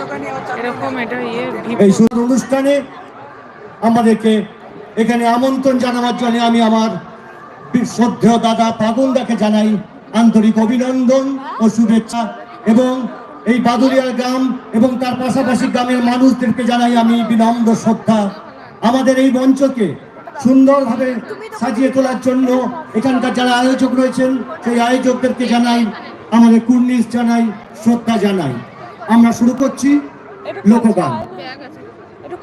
চলে এরকম এটা ইয়ে এই সুন্দর অনুষ্ঠানে আমাদেরকে এখানে আমন্ত্রণ জানাবার জন্য আমি আমার শ্রদ্ধেয় দাদা পাগলদাকে জানাই আন্তরিক অভিনন্দন ও শুভেচ্ছা এবং এই বাদুরিয়া গ্রাম এবং তার পাশাপাশি গ্রামের মানুষদেরকে জানাই আমি বিনম্র শ্রদ্ধা। আমাদের এই মঞ্চকে সুন্দরভাবে সাজিয়ে তোলার জন্য এখানকার যারা আয়োজক রয়েছেন সেই আয়োজকদেরকে জানাই আমাদের কুর্নিশ জানাই শ্রদ্ধা জানাই। আমরা শুরু করছি লোকগান। একটু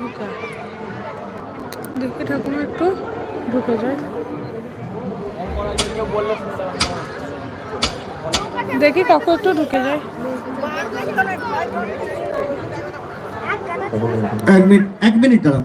ঢুকা। দেখি ঠাকুমা একটু ঢুকে যায় দেখি কাকু একটু ঢুকে যায়। এক মিনিট এক মিনিট দাঁড়াও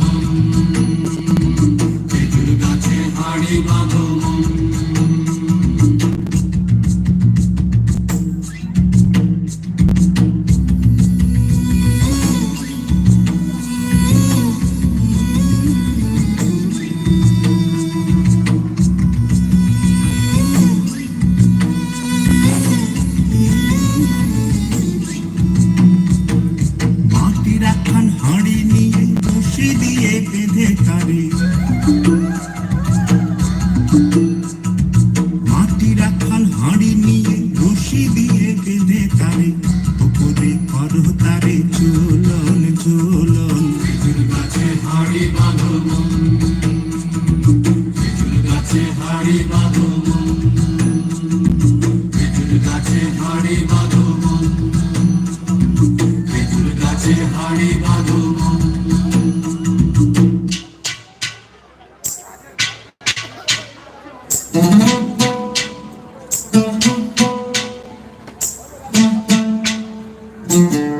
বেঁধে তারে উপরে করো তারে। ভাদর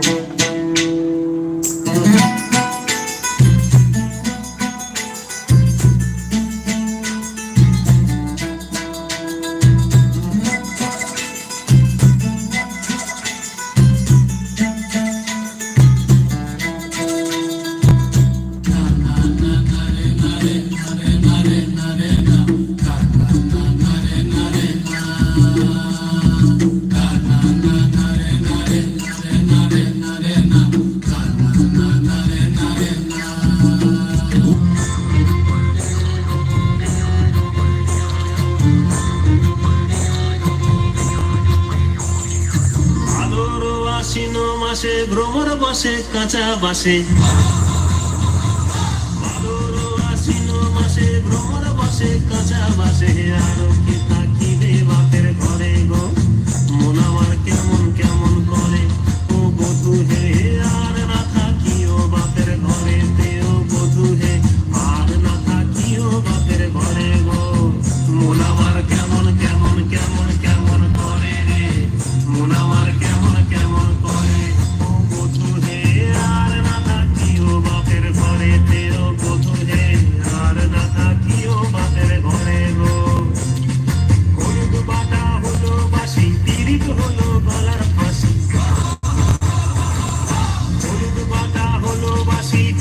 বসে কাঁচা বাসে। ভাদর আশ্বিন মাসে ভ্রমণ বসে কাঁচা বাসে। আরও seats.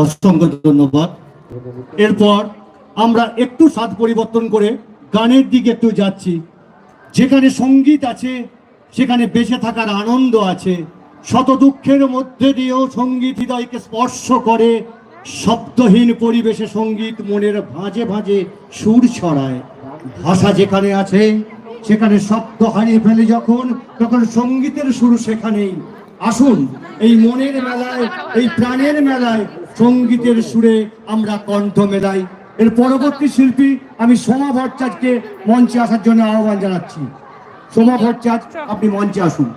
অসংখ্য ধন্যবাদ। এরপর আমরা একটু স্বাদ পরিবর্তন করে গানের দিকে একটু যাচ্ছি। যেখানে সংগীত আছে, সেখানে বেঁচে থাকার আনন্দ আছে। শত দুঃখের মধ্যে দিয়েও সংগীত হৃদয়কে স্পর্শ করে, শব্দহীন পরিবেশে সংগীত মনের ভাঁজে ভাঁজে সুর ছড়ায়। ভাষা যেখানে আছে, সেখানে শব্দ হারিয়ে ফেলে যখন, তখন সঙ্গীতের শুরু সেখানেই। আসুন, এই মনের মেলায়, এই প্রাণের মেলায় সঙ্গীতের সুরে আমরা কণ্ঠ মেলাই। এর পরবর্তী শিল্পী আমি সোমা ভট্টাচার্যকে মঞ্চে আসার জন্য আহ্বান জানাচ্ছি। সোমা ভট্টাচার্য, আপনি মঞ্চে আসুন।